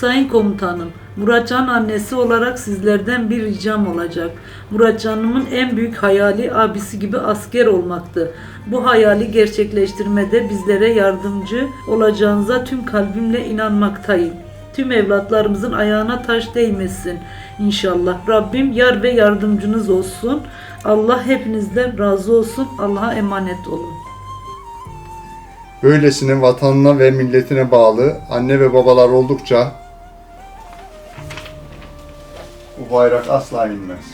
Sayın komutanım, Muratcan annesi olarak sizlerden bir ricam olacak. Muratcan'ımın en büyük hayali abisi gibi asker olmaktı. Bu hayali gerçekleştirmede bizlere yardımcı olacağınıza tüm kalbimle inanmaktayım. Tüm evlatlarımızın ayağına taş değmesin inşallah. Rabbim yar ve yardımcınız olsun. Allah hepinizden razı olsun. Allah'a emanet olun. Böylesine vatanına ve milletine bağlı anne ve babalar oldukça bu bayrak asla inmez.